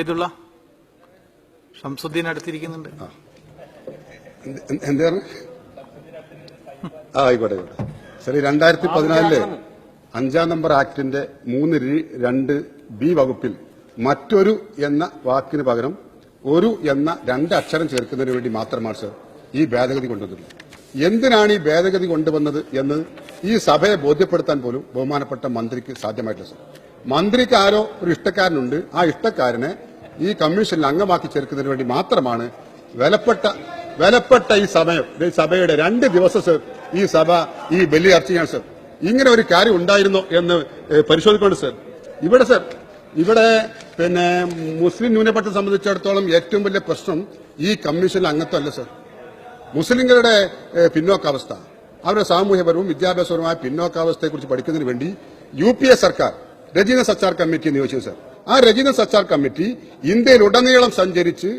ചെയ്തുള്ള ഷംസുദ്ദീൻ അടുത്തിരിക്കുന്നുണ്ട് എന്ത്- എന്താണ് ആ ആയിക്കോട്ടെ ആയിക്കോട്ടെ. ശരി രണ്ടായിരത്തി പതിനാലിലെ അഞ്ചാം നമ്പർ ആക്ടിന്റെ മൂന്ന് രണ്ട് ബി വകുപ്പിൽ മറ്റൊരു എന്ന വാക്കിന് പകരം ഒരു എന്ന രണ്ട് അക്ഷരം ചേർക്കുന്നതിന് വേണ്ടി മാത്രമാണ് സർ ഈ ഭേദഗതി കൊണ്ടുവന്നത് എന്തിനാണ് ഈ ഭേദഗതി കൊണ്ടുവന്നത് എന്ന് ഈ സഭയെ ബോധ്യപ്പെടുത്താൻ പോലും ബഹുമാനപ്പെട്ട മന്ത്രിക്ക് സാധ്യമായിട്ടില്ല സർ. മന്ത്രിക്ക് ആരോ ഒരു ഇഷ്ടക്കാരനുണ്ട്. ആ ഇഷ്ടക്കാരനെ ഈ കമ്മീഷനിൽ അംഗമാക്കി ചേർക്കുന്നതിന് വേണ്ടി മാത്രമാണ് വിലപ്പെട്ട വിലപ്പെട്ട ഈ സമയം ഈ സഭയുടെ രണ്ട് ദിവസം ഈ സഭ ഈ ബലി അർച്ചയാണ് സർ. ഇങ്ങനെ ഒരു കാര്യം ഉണ്ടായിരുന്നോ എന്ന് പരിശോധിക്കുന്നുണ്ട് സർ. ഇവിടെ സർ ഇവിടെ പിന്നെ മുസ്ലിം ന്യൂനപക്ഷത്തെ സംബന്ധിച്ചിടത്തോളം ഏറ്റവും വലിയ പ്രശ്നം ഈ കമ്മീഷനിൽ അംഗത്വമല്ല സർ. മുസ്ലിങ്ങളുടെ പിന്നോക്കാവസ്ഥ അവരുടെ സാമൂഹ്യപരവും വിദ്യാഭ്യാസപരവുമായ പിന്നോക്കാവസ്ഥയെക്കുറിച്ച് പഠിക്കുന്നതിന് വേണ്ടി യു സർക്കാർ രജീന സച്ചാർ കമ്മിറ്റി നിയോഗിച്ചു സർ. ആ രചിത സച്ചാർ കമ്മിറ്റി ഇന്ത്യയിലുടനീളം സഞ്ചരിച്ച്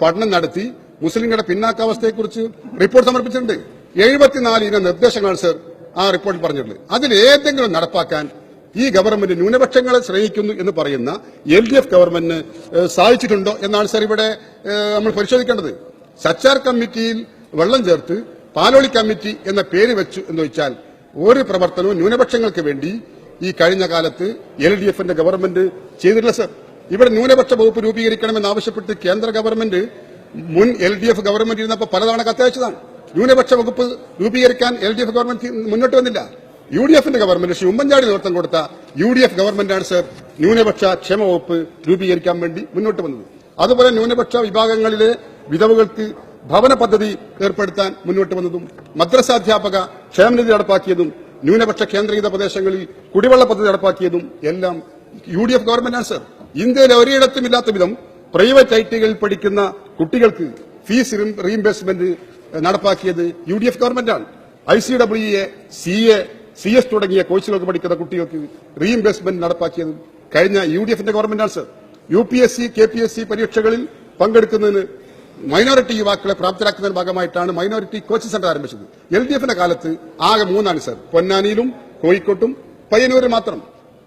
പഠനം നടത്തി മുസ്ലിങ്ങളുടെ പിന്നാക്കാവസ്ഥയെക്കുറിച്ച് റിപ്പോർട്ട് സമർപ്പിച്ചിട്ടുണ്ട്. എഴുപത്തിനാല് ഇന നിർദ്ദേശങ്ങൾ സർ ആ റിപ്പോർട്ടിൽ പറഞ്ഞിട്ടുണ്ട്. അതിൽ ഏതെങ്കിലും നടപ്പാക്കാൻ ഈ ഗവൺമെന്റ് ന്യൂനപക്ഷങ്ങളെ ശ്രമിക്കുന്നു എന്ന് പറയുന്ന എൽ ഡി എഫ് ഗവൺമെന്റിന് സാധിച്ചിട്ടുണ്ടോ എന്നാണ് സർ ഇവിടെ നമ്മൾ പരിശോധിക്കേണ്ടത്. സച്ചാർ കമ്മിറ്റിയിൽ വെള്ളം ചേർത്ത് പാലോളി കമ്മിറ്റി എന്ന പേര് വെച്ചു എന്ന് വെച്ചാൽ ഒരു പ്രവർത്തനവും ന്യൂനപക്ഷങ്ങൾക്ക് വേണ്ടി ഈ കഴിഞ്ഞ കാലത്ത് എൽ ഡി എഫിന്റെ ഗവൺമെന്റ് ചെയ്തിട്ടില്ല സർ. ഇവിടെ ന്യൂനപക്ഷ വകുപ്പ് രൂപീകരിക്കണമെന്ന് ആവശ്യപ്പെട്ട് കേന്ദ്ര ഗവൺമെന്റ് മുൻ എൽ ഡി എഫ് ഗവൺമെന്റ് ഇരുന്നപ്പോൾ പലതവണ കത്തയച്ചതാണ്. ന്യൂനപക്ഷ വകുപ്പ് രൂപീകരിക്കാൻ എൽ ഡി എഫ് ഗവൺമെന്റ് മുന്നോട്ട് വന്നില്ല. യു ഡി എഫിന്റെ ഗവൺമെന്റ് ശ്രീ ഉമ്മൻചാണ്ടി നേതൃത്വം കൊടുത്ത യു ഡി എഫ് ഗവൺമെന്റാണ് സർ ന്യൂനപക്ഷ ക്ഷേമ വകുപ്പ് രൂപീകരിക്കാൻ വേണ്ടി മുന്നോട്ട് വന്നത്. അതുപോലെ ന്യൂനപക്ഷ വിഭാഗങ്ങളിലെ വിധവകൾക്ക് ഭവന പദ്ധതി ഏർപ്പെടുത്താൻ മുന്നോട്ട് വന്നതും മദ്രസാധ്യാപക ക്ഷേമനിധി നടപ്പാക്കിയതും ന്യൂനപക്ഷ കേന്ദ്രീകൃത പ്രദേശങ്ങളിൽ കുടിവെള്ള പദ്ധതി നടപ്പാക്കിയതും എല്ലാം യു ഡി എഫ് ഗവൺമെന്റ് ആണ് സർ. ഇന്ത്യയിൽ ഒരിടത്തും ഇല്ലാത്ത വിധം പ്രൈവറ്റ് ഐ ടികളിൽ പഠിക്കുന്ന കുട്ടികൾക്ക് ഫീസ് റീഇംബേഴ്സ്മെന്റ് നടപ്പാക്കിയത് യു ഡി എഫ് ഗവൺമെന്റാണ്. I C W A C A C S തുടങ്ങിയ കോഴ്സുകൾക്ക് പഠിക്കുന്ന കുട്ടികൾക്ക് റീഇംബേഴ്സ്മെന്റ് നടപ്പാക്കിയത് കഴിഞ്ഞ യു ഡി എഫിന്റെ ഗവൺമെന്റാണ് sir. U P S C K P S C പരീക്ഷകളിൽ പങ്കെടുക്കുന്നതിന് മൈനോറിറ്റി യുവാക്കളെ പ്രാപ്തരാക്കുന്നതിന്റെ ഭാഗമായിട്ടാണ് മൈനോറിറ്റി കോച്ചിംഗ് സെന്റർ ആരംഭിച്ചത്. എൽ ഡി എഫിന്റെ കാലത്ത് ആകെ മൂന്നാണ് സർ. പൊന്നാനിയിലും കോഴിക്കോട്ടും പയ്യന്നൂരും മാത്രം.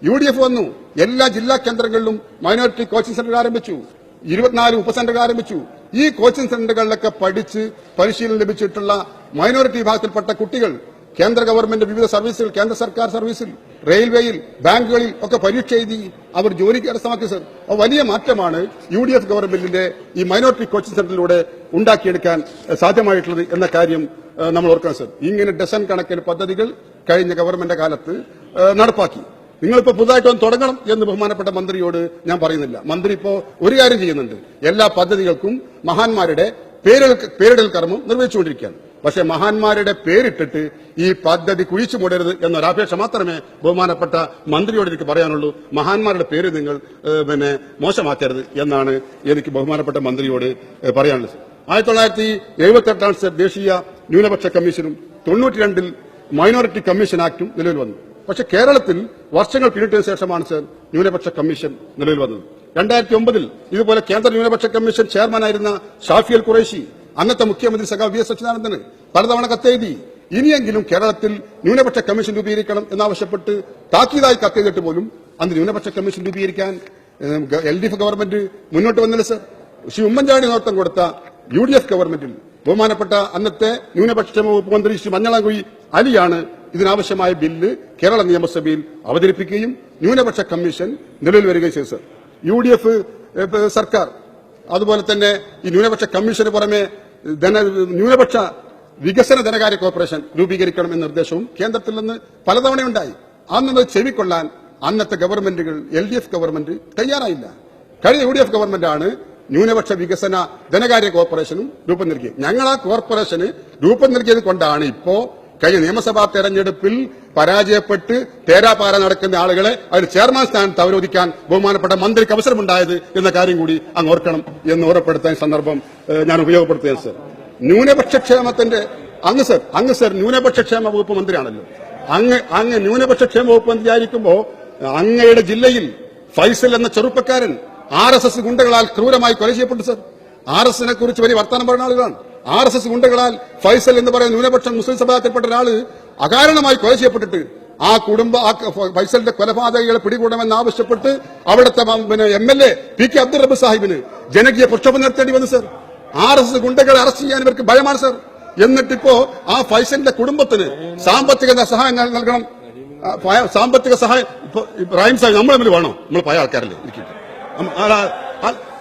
യു ഡി എഫ് വന്നു. എല്ലാ ജില്ലാ കേന്ദ്രങ്ങളിലും മൈനോറിറ്റി കോച്ചിംഗ് സെന്റർ ആരംഭിച്ചു. ഇരുപത്തിനാല് ഉപസെന്ററുകൾ ആരംഭിച്ചു. ഈ കോച്ചിംഗ് സെന്ററുകളിലൊക്കെ പഠിച്ച് പരിശീലനം ലഭിച്ചിട്ടുള്ള മൈനോറിറ്റി വിഭാഗത്തിൽപ്പെട്ട കുട്ടികൾ കേന്ദ്ര ഗവൺമെന്റ് വിവിധ സർവീസുകൾ കേന്ദ്ര സർക്കാർ സർവീസിൽ റെയിൽവേയിൽ ബാങ്കുകളിൽ ഒക്കെ പരീക്ഷ എഴുതി അവർ ജോലിക്ക് കരസ്ഥമാക്കി സർ. വലിയ മാറ്റമാണ് യു ഡി എഫ് ഗവൺമെന്റിന്റെ ഈ മൈനോറിറ്റി കോച്ചിംഗ് സെന്ററിലൂടെ ഉണ്ടാക്കിയെടുക്കാൻ സാധ്യമായിട്ടുള്ളത് എന്ന കാര്യം നമ്മൾ ഓർക്കണം സർ. ഇങ്ങനെ ഡസൻ കണക്കിന് പദ്ധതികൾ കഴിഞ്ഞ ഗവൺമെന്റ് കാലത്ത് നടപ്പാക്കി നടപ്പാക്കി. പുതുതായിട്ട് ഒന്ന് തുടങ്ങണം എന്ന് ബഹുമാനപ്പെട്ട മന്ത്രിയോട് ഞാൻ പറയുന്നില്ല. മന്ത്രി ഇപ്പോ ഒരു കാര്യം ചെയ്യുന്നുണ്ട്. എല്ലാ പദ്ധതികൾക്കും മഹാന്മാരുടെ പേരിടൽ കർമ്മം നിർവഹിച്ചുകൊണ്ടിരിക്കുകയാണ്. പക്ഷെ മഹാന്മാരുടെ പേരിട്ടിട്ട് ഈ പദ്ധതി കുഴിച്ചു മൂടരുത് എന്നൊരപേക്ഷ മാത്രമേ ബഹുമാനപ്പെട്ട മന്ത്രിയോട് എനിക്ക് പറയാനുള്ളൂ. മഹാന്മാരുടെ പേര് നിങ്ങൾ പിന്നെ മോശമാക്കരുത് എന്നാണ് എനിക്ക് ബഹുമാനപ്പെട്ട മന്ത്രിയോട് പറയാനുള്ളത്. ആയിരത്തി തൊള്ളായിരത്തി എഴുപത്തെട്ടാം ദേശീയ ന്യൂനപക്ഷ കമ്മീഷനും തൊണ്ണൂറ്റിരണ്ടിൽ മൈനോറിറ്റി കമ്മീഷൻ ആക്ടും നിലവിൽ വന്നു. പക്ഷെ കേരളത്തിൽ വർഷങ്ങൾ പിന്നിട്ടതിനു ശേഷമാണ് സർ ന്യൂനപക്ഷ കമ്മീഷൻ നിലവിൽ വന്നത്. രണ്ടായിരത്തി ഒമ്പതിൽ ഇതുപോലെ കേന്ദ്ര ന്യൂനപക്ഷ കമ്മീഷൻ ചെയർമാനായിരുന്ന ഷാഫിയൽ ഖുറൈഷി അന്നത്തെ മുഖ്യമന്ത്രി സഖാവ് വി എസ് അച്യുതാനന്ദന് പലതവണ കത്തെഴുതി ഇനിയെങ്കിലും കേരളത്തിൽ ന്യൂനപക്ഷ കമ്മീഷൻ രൂപീകരിക്കണം എന്നാവശ്യപ്പെട്ട് താക്കീതായി കത്തെഴുതിട്ട് പോലും അന്ന് ന്യൂനപക്ഷ കമ്മീഷൻ രൂപീകരിക്കാൻ എൽ ഡി എഫ് ഗവൺമെന്റ് മുന്നോട്ട് വന്നില്ല സർ. ശ്രീ ഉമ്മൻചാണ്ടി നേതൃത്വം കൊടുത്ത യു ഡി എഫ് ഗവൺമെന്റിൽ ബഹുമാനപ്പെട്ട അന്നത്തെ ന്യൂനപക്ഷ വകുപ്പ് മന്ത്രി ശ്രീ മഞ്ഞളാങ്കുഴി അലിയാണ് ഇതിനാവശ്യമായ ബില്ല് കേരള നിയമസഭയിൽ അവതരിപ്പിക്കുകയും ന്യൂനപക്ഷ കമ്മീഷൻ നിലവിൽ വരികയും ചെയ്തു സർ. യു സർക്കാർ അതുപോലെ തന്നെ ഈ ന്യൂനപക്ഷ കമ്മീഷന് പുറമെ ധന ന്യൂനപക്ഷ വികസന ധനകാര്യ കോർപ്പറേഷൻ രൂപീകരിക്കണം എന്ന നിർദ്ദേശവും കേന്ദ്രത്തിൽ നിന്ന് പലതവണയുണ്ടായി അന്നത് ചെവിക്കൊള്ളാൻ അന്നത്തെ ഗവൺമെന്റുകൾ എൽ ഡി എഫ് ഗവൺമെന്റ് തയ്യാറായില്ല. കഴിഞ്ഞ യു ഡി എഫ് ഗവൺമെന്റാണ് ന്യൂനപക്ഷ വികസന ധനകാര്യ കോർപ്പറേഷനും രൂപം നൽകിയത്. ഞങ്ങൾ ആ കോർപ്പറേഷന് രൂപം നൽകിയത് കൊണ്ടാണ് ഇപ്പോ കഴിഞ്ഞ നിയമസഭാ തെരഞ്ഞെടുപ്പിൽ പരാജയപ്പെട്ട് തേരാപാര നടക്കുന്ന ആളുകളെ അവർ ചെയർമാൻ സ്ഥാനത്ത് അവരോധിക്കാൻ ബഹുമാനപ്പെട്ട മന്ത്രിക്ക് അവസരമുണ്ടായത് എന്ന കാര്യം കൂടി അങ്ങ് ഓർക്കണം എന്ന് ഓർമ്മപ്പെടുത്താൻ സന്ദർഭം ഞാൻ ഉപയോഗപ്പെടുത്തുകയാണ് സർ. ന്യൂനപക്ഷ ക്ഷേമത്തിന്റെ അങ്ങ് സർ അങ്ങ് സർ ന്യൂനപക്ഷ ക്ഷേമ വകുപ്പ് മന്ത്രിയാണല്ലോ. അങ്ങ് അങ്ങ് ന്യൂനപക്ഷ ക്ഷേമ വകുപ്പ് മന്ത്രിയായിരിക്കുമ്പോ അങ്ങയുടെ ജില്ലയിൽ ഫൈസൽ എന്ന ചെറുപ്പക്കാരൻ ആർ എസ് എസ് ഗുണ്ടകളാൽ ക്രൂരമായി കൊല ചെയ്യപ്പെട്ടു സർ. ആർ എസ് എസിനെ കുറിച്ച് വലിയ വർത്തമാനം പറയുന്ന ആളുകളാണ്. ആർ എസ് എസ് ഗുണ്ടകളാൽ ഫൈസൽ എന്ന് പറയുന്ന ന്യൂനപക്ഷം മുസ്ലിം സമുദായത്തിൽപ്പെട്ട ഒരാൾ അകാരണമായി കൊല ചെയ്യപ്പെട്ടിട്ട് ആ കുടുംബ ആ ഫൈസലിന്റെ കൊലപാതകങ്ങളെ പിടികൂടണമെന്ന് ആവശ്യപ്പെട്ട് അവിടുത്തെ പിന്നെ M L A P K Abdul Rabb സാഹിബിന് ജനകീയ പ്രക്ഷോഭം നടത്തേണ്ടി വന്നു സർ. ആർ എസ് ഗുണ്ടകളെ അറസ്റ്റ് ചെയ്യാൻ ഇവർക്ക് ഭയമാണ് സർ. എന്നിട്ടിപ്പോ ആ ഫൈസലിന്റെ കുടുംബത്തിന് സാമ്പത്തിക സഹായം നൽകണം. സാമ്പത്തിക സഹായം ഇപ്പൊ ഇബ്രാഹിം സാഹിബ് നമ്മൾ തമ്മിൽ വേണോ? നമ്മൾ പഴയ ആൾക്കാരല്ലേ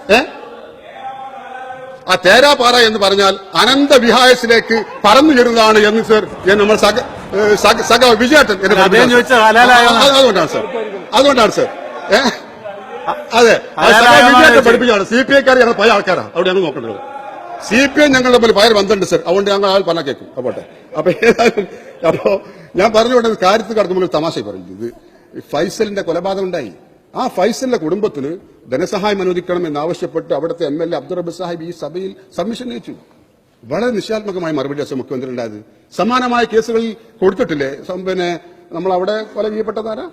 ഏ? ആ തേരാപാറ എന്ന് പറഞ്ഞാൽ അനന്ത വിഹായസിലേക്ക് പറന്നു വരുന്നതാണ് എന്ന് സർ നമ്മൾ സഖ ഏ, സഖ- സഖ വിജയേട്ടൻ അതുകൊണ്ടാണ് സർ. അതുകൊണ്ടാണ് സാർ. ഏ അതെ. വിജയേട്ടൻ പഠിപ്പിച്ചാണ് സി പി ഐക്കാർ ഞങ്ങൾ പല ആൾക്കാരാണ് അവിടെ ഞങ്ങൾ നോക്കേണ്ടത് സി പി ഐ ഞങ്ങളുടെ തമ്മിൽ ഭയങ്കര ബന്ധമുണ്ട് സർ. അതുകൊണ്ട് ഞങ്ങൾ ആൾ പറഞ്ഞാൽ കേൾക്കും. അപ്പോട്ടെ അപ്പൊ ഏതായാലും അപ്പോ ഞാൻ പറഞ്ഞുകൊണ്ട് കാര്യത്തിൽ കടക്കുമ്പോൾ തമാശ പറഞ്ഞു ഇത് ഫൈസലിന്റെ കൊലപാതകം ഉണ്ടായി. ആ ഫൈസലിന്റെ കുടുംബത്തിന് ധനസഹായം അനുവദിക്കണം എന്നാവശ്യപ്പെട്ട് അവിടുത്തെ എം എൽ എ അബ്ദുൾ റബ്ബ് സാഹിബ് ഈ സഭയിൽ സബ്മിഷൻ അയച്ചു വളരെ നിശാത്മകമായി മറുപടി അച്ഛൻ മുഖ്യമന്ത്രി ഉണ്ടായത് സമാനമായ കേസുകളിൽ കൊടുത്തിട്ടില്ലേ? പിന്നെ നമ്മൾ അവിടെ കൊല ചെയ്യപ്പെട്ടതാരാ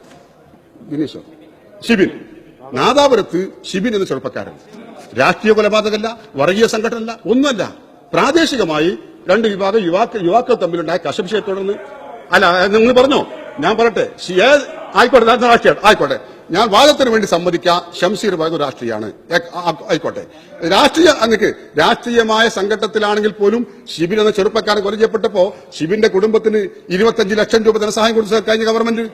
വിനീഷോ ഷിബിൻ. നാദാപുരത്ത് ഷിബിൻ എന്ന ചെറുപ്പക്കാരൻ. രാഷ്ട്രീയ കൊലപാതകമല്ല വർഗീയ സംഘടനല്ല ഒന്നുമല്ല. പ്രാദേശികമായി രണ്ട് വിഭാഗം യുവാക്കൾ യുവാക്കൾ തമ്മിലുണ്ടായ കശംശയെ തുടർന്ന് അല്ല നിങ്ങൾ പറഞ്ഞോ? ഞാൻ പറട്ടെ ആയിക്കോട്ടെ ആയിക്കോട്ടെ. ഞാൻ വാദത്തിന് വേണ്ടി സമ്മതിക്കാം ഷംസീർ പറയുന്നത് രാഷ്ട്രീയമാണ് ആയിക്കോട്ടെ. രാഷ്ട്രീയ അങ്ങക്ക് രാഷ്ട്രീയമായ സംഘട്ടത്തിലാണെങ്കിൽ പോലും ഷിബിൻ എന്ന ചെറുപ്പക്കാരൻ കൊല ചെയ്യപ്പെട്ടപ്പോ ഷിബിന്റെ കുടുംബത്തിന് ഇരുപത്തഞ്ച് ലക്ഷം രൂപ ധനസഹായം കൊടുത്ത കഴിഞ്ഞ ഗവൺമെന്റ്.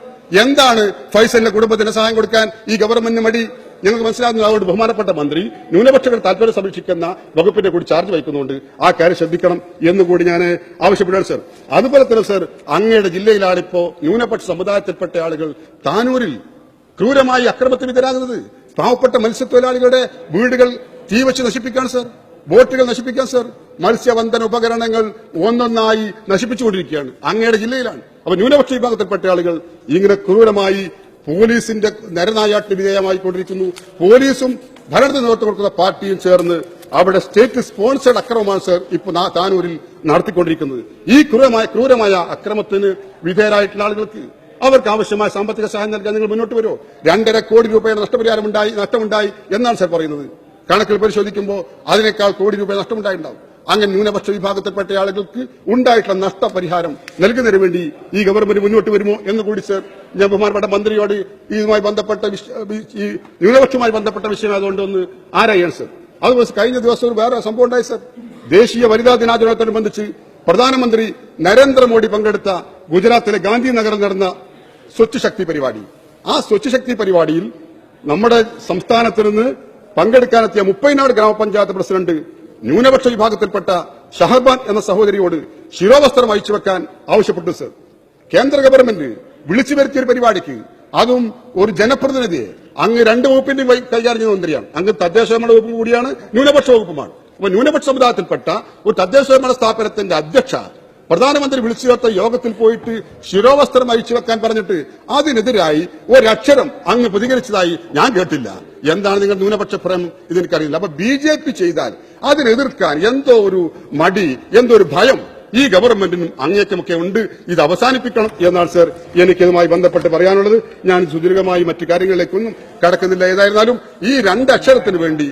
എന്താണ് ഫൈസലിന്റെ കുടുംബത്തിന് സഹായം കൊടുക്കാൻ ഈ ഗവൺമെന്റിന് മടി? ഞങ്ങൾക്ക് മനസ്സിലാകുന്നു അതുകൊണ്ട് ബഹുമാനപ്പെട്ട മന്ത്രി ന്യൂനപക്ഷങ്ങളുടെ താല്പര്യം സംരക്ഷിക്കുന്ന വകുപ്പിന്റെ കൂടി ചാർജ് വഹിക്കുന്നുണ്ട് ആ കാര്യം ശ്രദ്ധിക്കണം എന്നുകൂടി ഞാൻ ആവശ്യപ്പെടുകയാണ് സർ. അതുപോലെ തന്നെ സർ അങ്ങയുടെ ജില്ലയിലാണിപ്പോ ന്യൂനപക്ഷ സമുദായത്തിൽപ്പെട്ട ആളുകൾ താനൂരിൽ ക്രൂരമായി അക്രമത്തിന് വിധേയരാകുന്നത് പാവപ്പെട്ട മത്സ്യത്തൊഴിലാളികളുടെ വീടുകൾ തീവച്ച് നശിപ്പിക്കാൻ സർ ബോട്ടുകൾ നശിപ്പിക്കാൻ സർ മത്സ്യബന്ധന ഉപകരണങ്ങൾ ഒന്നൊന്നായി നശിപ്പിച്ചുകൊണ്ടിരിക്കുകയാണ്. അങ്ങയുടെ ജില്ലയിലാണ്. അപ്പൊ ന്യൂനപക്ഷ വിഭാഗത്തിൽപ്പെട്ട ആളുകൾ ഇങ്ങനെ ക്രൂരമായി പോലീസിന്റെ നരനായാട്ടിന് വിധേയമായിക്കൊണ്ടിരിക്കുന്നു. പോലീസും ഭരണത്തിന് നേതൃത്വം കൊടുക്കുന്ന പാർട്ടിയും ചേർന്ന് അവിടെ സ്റ്റേറ്റ് സ്പോൺസേഡ് അക്രമമാണ് സർ ഇപ്പൊ നാ- താനൂരിൽ നടത്തിക്കൊണ്ടിരിക്കുന്നത്. ഈ ക്രൂരമായ ക്രൂരമായ അക്രമത്തിന് വിധേയരായിട്ടുള്ള ആളുകൾക്ക് അവർക്ക് ആവശ്യമായ സാമ്പത്തിക സഹായം നൽകാൻ നിങ്ങൾ മുന്നോട്ട് വരുമോ? രണ്ടര കോടി രൂപയുടെ നഷ്ടപരിഹാരം ഉണ്ടായി നഷ്ടമുണ്ടായി എന്നാണ് സർ പറയുന്നത്. കണക്കിൽ പരിശോധിക്കുമ്പോൾ അതിനേക്കാൾ കോടി രൂപ നഷ്ടമുണ്ടായിട്ടുണ്ടാവും. അങ്ങനെ ന്യൂനപക്ഷ വിഭാഗത്തിൽപ്പെട്ട ആളുകൾക്ക് ഉണ്ടായിട്ടുള്ള നഷ്ടപരിഹാരം നൽകുന്നതിന് വേണ്ടി ഈ ഗവൺമെന്റ് മുന്നോട്ട് വരുമോ എന്ന് കൂടി സർ ഞാൻ ബഹുമാനപ്പെട്ട മന്ത്രിയോട് ഇതുമായി ബന്ധപ്പെട്ട ഈ ന്യൂനപക്ഷവുമായി ബന്ധപ്പെട്ട വിഷയം അതുകൊണ്ട് ഒന്ന് ആരായാണ് സർ? അതുപോലെ കഴിഞ്ഞ ദിവസം ഒരു വേറെ സംഭവം ഉണ്ടായി സർ. ദേശീയ വനിതാ ദിനാചരണത്തോടനുബന്ധിച്ച് പ്രധാനമന്ത്രി നരേന്ദ്രമോദി പങ്കെടുത്ത ഗുജറാത്തിലെ ഗാന്ധിനഗറിൽ നടന്ന സ്വച്ഛ് ശക്തി പരിപാടി. ആ സ്വച്ഛ ശക്തി പരിപാടിയിൽ നമ്മുടെ സംസ്ഥാനത്ത് നിന്ന് പങ്കെടുക്കാനെത്തിയ മുപ്പൈനാട് ഗ്രാമപഞ്ചായത്ത് പ്രസിഡന്റ് ന്യൂനപക്ഷ വിഭാഗത്തിൽപ്പെട്ട ഷഹർബാൻ എന്ന സഹോദരിയോട് ശിരോവസ്ത്രം അയച്ചു വെക്കാൻ ആവശ്യപ്പെട്ടു സർ. കേന്ദ്ര ഗവൺമെന്റ് വിളിച്ചു വരുത്തിയ ഒരു പരിപാടിക്ക് അതും ഒരു ജനപ്രതിനിധിയെ അങ്ങ് രണ്ട് വകുപ്പിന്റെ വൈ- കൈകാര്യം ചെയ്യുന്ന മന്ത്രിയാണ്. അങ്ങ് തദ്ദേശ ഭരണ വകുപ്പ് കൂടിയാണ് ന്യൂനപക്ഷ വകുപ്പുമാണ്. അപ്പൊ ന്യൂനപക്ഷ സമുദായത്തിൽപ്പെട്ട ഒരു തദ്ദേശ ഭരണ സ്ഥാപനത്തിന്റെ അധ്യക്ഷ പ്രധാനമന്ത്രി വിളിച്ചു ചേർത്ത യോഗത്തിൽ പോയിട്ട് ശിരോവസ്ത്രം അഴിച്ചു വെക്കാൻ പറഞ്ഞിട്ട് അതിനെതിരായി ഒരക്ഷരം അങ്ങ് പ്രതികരിച്ചതായി ഞാൻ കേട്ടില്ല. എന്താണ് നിങ്ങൾ ന്യൂനപക്ഷ ഭ്രമം? ഇതെനിക്കറിയില്ല. അപ്പൊ ബി ജെ പി ചെയ്താൽ അതിനെതിർക്കാൻ എന്തോ ഒരു മടി എന്തോ ഒരു ഭയം ഈ ഗവൺമെന്റിനും അങ്ങേക്കുമൊക്കെ ഉണ്ട്. ഇത് അവസാനിപ്പിക്കണം എന്നാണ് സർ എനിക്ക് ഇതുമായി ബന്ധപ്പെട്ട് പറയാനുള്ളത് ഞാൻ സുദീർഘമായി മറ്റു കാര്യങ്ങളിലേക്കൊന്നും കടക്കുന്നില്ല. ഏതായിരുന്നാലും ഈ രണ്ടക്ഷരത്തിന് വേണ്ടി